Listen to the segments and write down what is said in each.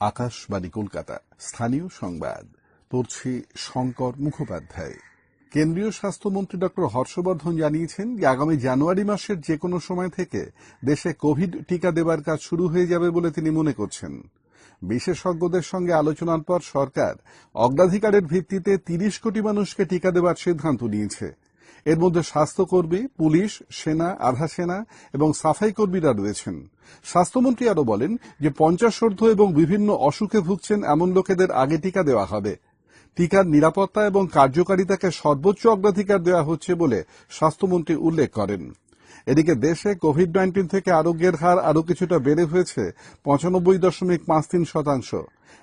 আকাশবাণী কলকাতা। স্থানীয় সংবাদ। পড়ছি শঙ্কর মুখোপাধ্যায়। কেন্দ্রীয় স্বাস্থ্যমন্ত্রী ডক্টর হর্ষবর্ধন জানিয়েছেন যে, আগামী জানুয়ারি মাসের যে কোনো সময় থেকে দেশে কোভিড টিকা দেবার কাজ শুরু হয়ে যাবে বলে তিনি মনে করছেন। বিশেষজ্ঞদের সঙ্গে আলোচনার পর সরকার অগ্রাধিকারের ভিত্তিতে তিরিশ কোটি মানুষকে টিকা দেবার সিদ্ধান্ত নিয়েছে। এর মধ্যে স্বাস্থ্যকর্মী, পুলিশ, সেনা, আধা সেনা এবং সাফাই কর্মীরা রয়েছেন। স্বাস্থ্যমন্ত্রী আরও বলেন যে পঞ্চাশোর্ধ এবং বিভিন্ন অসুখে ভুগছেন এমন লোকেদের আগে টিকা দেওয়া হবে। টিকার নিরাপত্তা এবং কার্যকারিতাকে সর্বোচ্চ অগ্রাধিকার দেওয়া হচ্ছে বলে স্বাস্থ্যমন্ত্রী উল্লেখ করেন। এদিকে দেশে কোভিড নাইন্টিন থেকে আরোগ্যের হার আরও কিছুটা বেড়ে হয়েছে, পঁচানব্বই দশমিক পাঁচ তিন শতাংশ।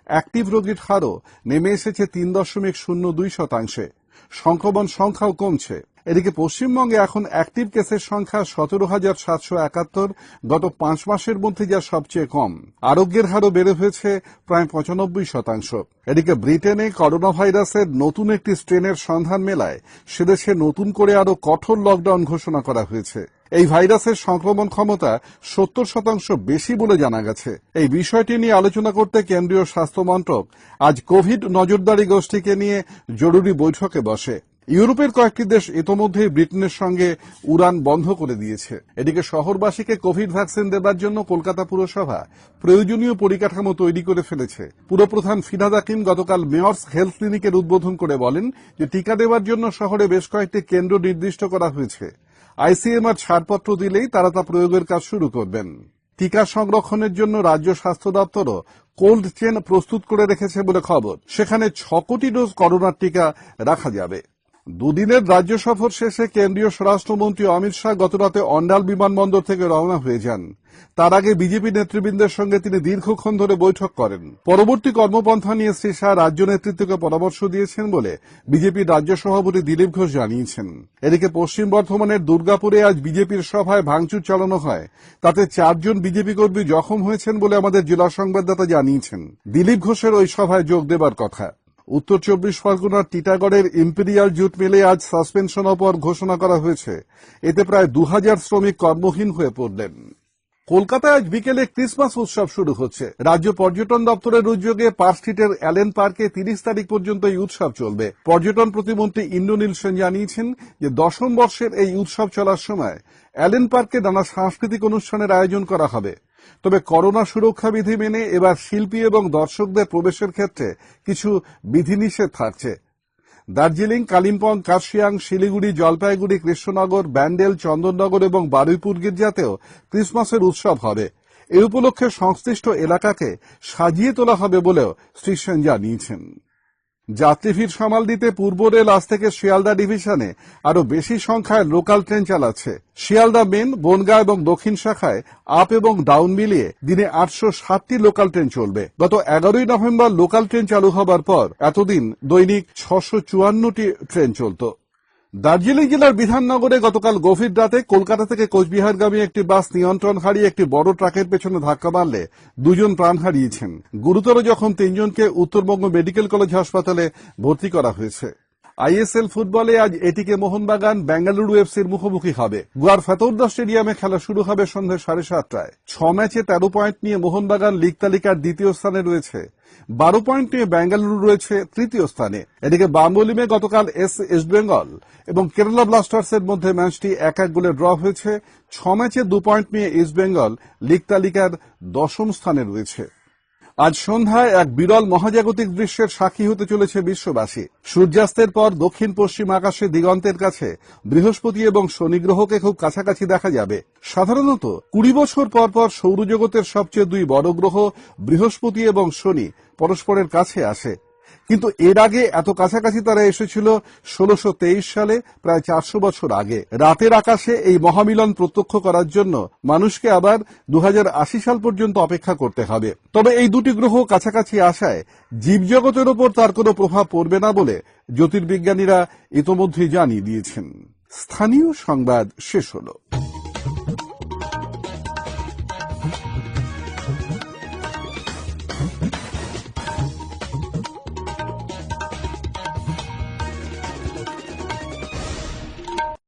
অ্যাক্টিভ রোগীর হারও নেমে এসেছে তিন দশমিক শূন্য দুই শতাংশে। সংক্রমণ সংখ্যাও কমছে। এদিকে পশ্চিমবঙ্গে এখন অ্যাক্টিভ কেসের সংখ্যা সতেরো হাজার সাতশো একাত্তর। গত পাঁচ মাসের মধ্যে যা সবচেয়ে কম। আরোগ্যের হারও বেড়ে হয়েছে প্রায় পঁচানব্বই শতাংশ। এদিকে ব্রিটেনে করোনা ভাইরাসের নতুন একটি স্ট্রেনের সন্ধান মেলায় সেদেশে নতুন করে আরও কঠোর লকডাউন ঘোষণা করা হয়েছে। এই ভাইরাসের সংক্রমণ ক্ষমতা সত্তর শতাংশ বেশি বলে জানা গেছে। এই বিষয়টি নিয়ে আলোচনা করতে কেন্দ্রীয় স্বাস্থ্য মন্ত্রক আজ কোভিড নজরদারি গোষ্ঠীকে নিয়ে জরুরি বৈঠকে বসে। ইউরোপের কয়েকটি দেশ ইতোমধ্যেই ব্রিটেনের সঙ্গে উড়ান বন্ধ করে দিয়েছে। এদিকে শহরবাসীকে কোভিড ভ্যাকসিন দেবার জন্য কলকাতা পুরসভা প্রয়োজনীয় পরিকাঠামো তৈরি করে ফেলেছে। পুরপ্রধান ফিনাদ হাকিম গতকাল মেয়র্স হেলথ ক্লিনিকের উদ্বোধন করে বলেন যে, টিকা দেওয়ার জন্য শহরে বেশ কয়েকটি কেন্দ্র নির্দিষ্ট করা হয়েছে। আইসিএমআর ছাড়পত্র দিলেই তারা তা প্রয়োগের কাজ শুরু করবেন। টিকা সংরক্ষণের জন্য রাজ্য স্বাস্থ্য দপ্তরও কোল্ড চেন প্রস্তুত করে রেখেছে বলে খবর। সেখানে ছ কোটি ডোজ করোনার টিকা রাখা যাবে। দুদিনের রাজ্য সফর শেষে কেন্দ্রীয় স্বরাষ্ট্রমন্ত্রী অমিত শাহ গতরাতে অন্ডাল বিমানবন্দর থেকে রওনা হয়ে যান। তার আগে বিজেপি নেতৃবৃন্দের সঙ্গে তিনি দীর্ঘক্ষণ ধরে বৈঠক করেন। পরবর্তী কর্মপন্থা নিয়ে শ্রী শাহ রাজ্য নেতৃত্বকে পরামর্শ দিয়েছেন বলে বিজেপির রাজ্য সভাপতি দিলীপ ঘোষ জানিয়েছেন। এদিকে পশ্চিম বর্ধমানের দুর্গাপুরে আজ বিজেপির সভায় ভাঙচুর চালানো হয়। তাতে চারজন বিজেপি কর্মী জখম হয়েছেন বলে আমাদের জেলা সংবাদদাতা জানিয়েছেন। দিলীপ ঘোষের ওই সভায় যোগ দেবার কথা। উত্তর চব্বিশ পরগনার টিটাগড়ের ইম্পেরিয়াল জুট মিলে আজ সাসপেনশন অপর ঘোষণা করা হয়েছে। এতে প্রায় দু হাজার শ্রমিক কর্মহীন হয়ে পড়লেন। কলকাতায় আজ বিকেলে ক্রিসমাস উৎসব শুরু হচ্ছে। রাজ্য পর্যটন দপ্তরের উদ্যোগে পার্ক স্ট্রিটের অ্যালেন পার্কে তিরিশ তারিখ পর্যন্ত এই উৎসব চলবে। পর্যটন প্রতিমন্ত্রী ইন্দ্রনীল সেন জানিয়েছেন যে, দশম বর্ষের এই উৎসব চলার সময় অ্যালেন পার্কে নানা সাংস্কৃতিক অনুষ্ঠানের আয়োজন করা হবে। তবে করোনা সুরক্ষা বিধি মেনে এবার শিল্পী এবং দর্শকদের প্রবেশের ক্ষেত্রে কিছু বিধিনিষেধ থাকছে। দার্জিলিং, কালিম্পং, কার্শিয়াং, শিলিগুড়ি, জলপাইগুড়ি, কৃষ্ণনগর, ব্যান্ডেল, চন্দননগর এবং বারুইপুর গির্জাতেও ক্রিসমাসের উৎসব হবে। এ উপলক্ষে সংশ্লিষ্ট এলাকাকে সাজিয়ে তোলা হবে বলেও শ্রী সেন জানিয়েছেন। যাত্রী ভিড় সামাল দিতে পূর্ব রেল আজ থেকে শিয়ালদা ডিভিশনে। আরও বেশি সংখ্যায় লোকাল ট্রেন চালাচ্ছে। শিয়ালদা মেন, বনগা এবং দক্ষিণ শাখায় আপ এবং ডাউন মিলিয়ে দিনে আটশো সাতটি লোকাল ট্রেন চলবে। গত এগারোই নভেম্বর লোকাল ট্রেন চালু হবার পর এতদিন দৈনিক ছশো চুয়ান্নটি ট্রেন চলত। দার্জিলিং জেলার বিধাননগরে গতকাল গভীর রাতে কলকাতা থেকে কোচবিহারগামী একটি বাস নিয়ন্ত্রণ হারিয়ে একটি বড় ট্রাকের পেছনে ধাক্কা মারলে দুজন প্রাণ হারিয়েছেন। গুরুতর যখন তিনজনকে উত্তরবঙ্গ মেডিকেল কলেজ হাসপাতালে ভর্তি করা হয়েছে। আইএসএল ফুটবলে আজ এটিকে মোহনবাগান, বেঙ্গালুরু এফসির মুখোমুখি হবে। গোয়ার ফেতৌদ্দা স্টেডিয়ামে খেলা শুরু হবে সন্ধ্যে সাড়ে সাতটায়। ছ ম্যাচে তেরো পয়েন্ট নিয়ে মোহনবাগান লিগ তালিকার দ্বিতীয় স্থানে রয়েছে। বারো পয়েন্ট নিয়ে বেঙ্গালুরু রয়েছে তৃতীয় স্থানে। এদিকে বাম্বলিমে গতকাল এস ইস্টবেঙ্গল এবং কেরালা ব্লাস্টার্সের মধ্যে ম্যাচটি এক এক গোলে ড্র হয়েছে। ছ ম্যাচে দু পয়েন্ট নিয়ে ইস্টবেঙ্গল লিগ তালিকার দশম স্থানে রয়েছে। আজ সন্ধ্যায় এক বিরল মহাজাগতিক দৃশ্যের সাক্ষী হতে চলেছে বিশ্ববাসী। সূর্যাস্তের পর দক্ষিণ পশ্চিম আকাশে দিগন্তের কাছে বৃহস্পতি এবং শনি গ্রহকে খুব কাছাকাছি দেখা যাবে। সাধারণত কুড়ি বছর পর পর সৌরজগতের সবচেয়ে দুই বড় গ্রহ বৃহস্পতি এবং শনি পরস্পরের কাছে আসে। কিন্তু এর আগে এত কাছাকাছি তারা এসেছিল ষোলশো সালে, প্রায় চারশো বছর আগে। রাতের আকাশে এই মহামিলন প্রত্যক্ষ করার জন্য মানুষকে আবার দু হাজার আশি সাল পর্যন্ত অপেক্ষা করতে হবে। তবে এই দুটি গ্রহ কাছাকাছি আসায় জীবজগতের ওপর তার কোনো প্রভাব পড়বে না বলে জ্যোতির্বিজ্ঞানীরা ইতোমধ্যেই জানিয়ে দিয়েছেন। স্থানীয় সংবাদ শেষ হলো।